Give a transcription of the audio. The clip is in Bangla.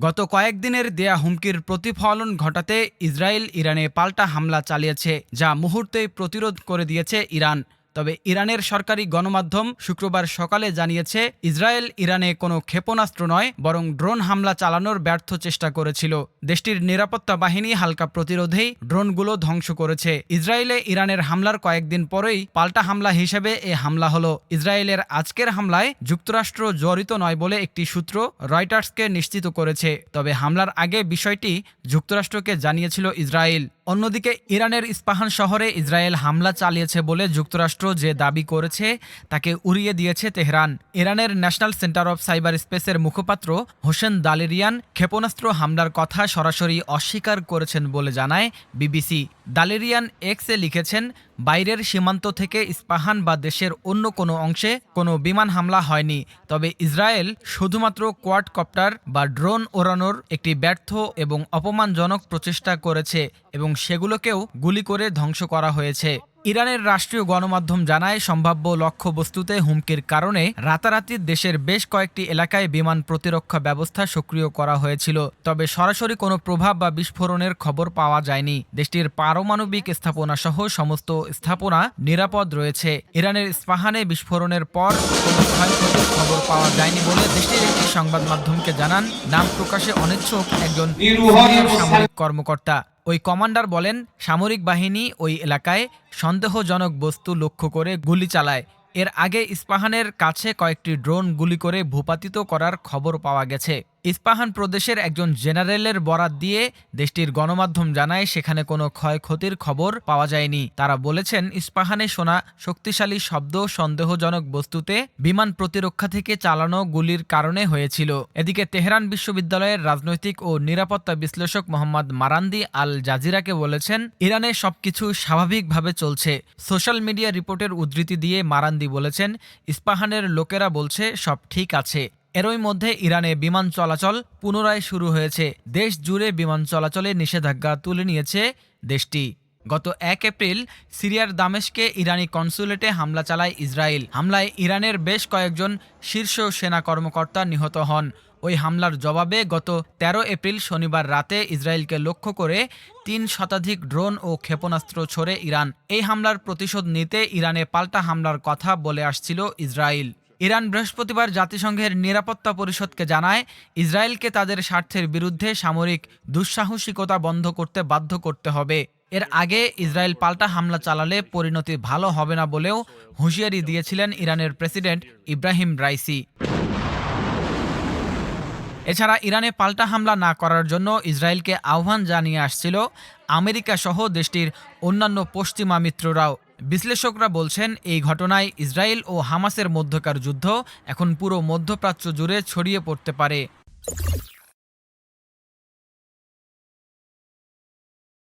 গত কয়েকদিনের দেয়া হুমকির প্রতিফলন ঘটাতে ইসরায়েল ইরানে পাল্টা হামলা চালিয়েছে, যা মুহূর্তেই প্রতিরোধ করে দিয়েছে ইরান। তবে ইরানের সরকারি গণমাধ্যম শুক্রবার সকালে জানিয়েছে, ইসরায়েল ইরানে কোনো ক্ষেপণাস্ত্র নয়, বরং ড্রোন হামলা চালানোর ব্যর্থ চেষ্টা করেছিল। দেশটির নিরাপত্তা বাহিনী হালকা প্রতিরোধেই ড্রোনগুলো ধ্বংস করেছে। ইসরায়েলে ইরানের হামলার কয়েকদিন পরেই পাল্টা হামলা হিসেবে এ হামলা হলো। ইসরায়েলের আজকের হামলায় যুক্তরাষ্ট্র জড়িত নয় বলে একটি সূত্র রয়টার্সকে নিশ্চিত করেছে। তবে হামলার আগে বিষয়টি যুক্তরাষ্ট্রকে জানিয়েছিল ইসরায়েল। অন্যদিকে ইরানের ইস্পাহান শহরে ইসরায়েল হামলা চালিয়েছে বলে যুক্তরাষ্ট্র যে দাবি করেছে তাকে উড়িয়ে দিয়েছে তেহরান। ইরানের ন্যাশনাল সেন্টার অব সাইবার স্পেসের মুখপাত্র হোসেন দালেরিয়ান ক্ষেপণাস্ত্র হামলার কথা সরাসরি অস্বীকার করেছেন বলে জানায় বিবিসি। দালেরিয়ান এক্সে লিখেছেন, বাইরের সীমান্ত থেকে ইস্পাহান বা দেশের অন্য কোনো অংশে কোনো বিমান হামলা হয়নি। তবে ইসরায়েল শুধুমাত্র কোয়াডকপ্টার বা ড্রোন ওড়ানোর একটি ব্যর্থ এবং অপমানজনক প্রচেষ্টা করেছে এবং সেগুলোকেও গুলি করে ধ্বংস করা হয়েছে। ইরানের রাষ্ট্রীয় গণমাধ্যম জানায় সম্ভাব্য লক্ষ্যবস্তুতে হুমকির কারণে রাতারাতি দেশের বেশ কয়েকটি এলাকায় বিমান প্রতিরক্ষা ব্যবস্থা সক্রিয় করা হয়েছিল। তবে সরাসরি কোনো প্রভাব বা বিস্ফোরণের খবর পাওয়া যায়নি। দেশটির পারমাণবিক স্থাপনা সহ সমস্ত স্থাপনা নিরাপদ রয়েছে। ইরানের ইস্পাহানে বিস্ফোরণের পর কোনো ক্ষয়ক্ষতির খবর পাওয়া যায়নি বলে দেশটির একটি সংবাদ মাধ্যমকে জানান। নাম প্রকাশে অনিচ্ছুক একজন সামরিক কর্মকর্তা। ওই কমান্ডার বলেন, সামরিক বাহিনী ওই এলাকায় সন্দেহজনক বস্তু লক্ষ্য করে গুলি চালায়। এর আগে ইস্পাহানের কাছে কয়েকটি ড্রোন গুলি করে ভূপাতিত করার খবর পাওয়া গেছে। ইস্পাহান প্রদেশের একজন জেনারেলের বরাত দিয়ে দেশটির গণমাধ্যম জানায়, সেখানে কোনো ক্ষয়ক্ষতির খবর পাওয়া যায়নি। তারা বলেছেন, ইস্পাহানে শোনা শক্তিশালী শব্দ সন্দেহজনক বস্তুতে বিমান প্রতিরক্ষা থেকে চালানো গুলির কারণে হয়েছিল। এদিকে তেহরান বিশ্ববিদ্যালয়ের রাজনৈতিক ও নিরাপত্তা বিশ্লেষক মোহাম্মদ মারান্দি আল জাজিরাকে বলেছেন, ইরানে সবকিছু স্বাভাবিকভাবে চলছে। সোশ্যাল মিডিয়া রিপোর্টের উদ্ধৃতি দিয়ে মারান্দি বলেছেন, ইস্পাহানের লোকেরা বলছে, সব ঠিক আছে। এরই মধ্যে ইরানে বিমান চলাচল পুনরায় শুরু হয়েছে। দেশ জুড়ে বিমান চলাচলে নিষেধাজ্ঞা তুলে নিয়েছে দেশটি। গত এক এপ্রিল সিরিয়ার দামেশকে ইরানি কনসুলেটে হামলা চালায় ইসরায়েল। হামলায় ইরানের বেশ কয়েকজন শীর্ষ সেনা কর্মকর্তা নিহত হন। ওই হামলার জবাবে গত ১৩ এপ্রিল শনিবার রাতে ইসরায়েলকে লক্ষ্য করে তিন শতাধিক ড্রোন ও ক্ষেপণাস্ত্র ছড়ে ইরান। এই হামলার প্রতিশোধ নিতে ইরানে পাল্টা হামলার কথা বলে আসছিল ইসরায়েল। ইরান বৃহস্পতিবার জাতিসংঘের নিরাপত্তা পরিষদকে জানায়, ইসরায়েলকে তাদের স্বার্থের বিরুদ্ধে সামরিক দুঃসাহসিকতা বন্ধ করতে বাধ্য করতে হবে। এর আগে ইসরায়েল পাল্টা হামলা চালালে পরিণতি ভালো হবে না বলেও হুঁশিয়ারি দিয়েছিলেন ইরানের প্রেসিডেন্ট ইব্রাহিম রাইসি। এছাড়া ইরানে পাল্টা হামলা না করার জন্য ইসরায়েলকে আহ্বান জানিয়ে আসছিল আমেরিকা সহ দেশটির অন্যান্য পশ্চিমা মিত্ররাও। বিশ্লেষকরা বলছেন, এই ঘটনায় ইসরায়েল ও হামাসের মধ্যকার যুদ্ধ এখন পুরো মধ্যপ্রাচ্য জুড়ে ছড়িয়ে পড়তে পারে।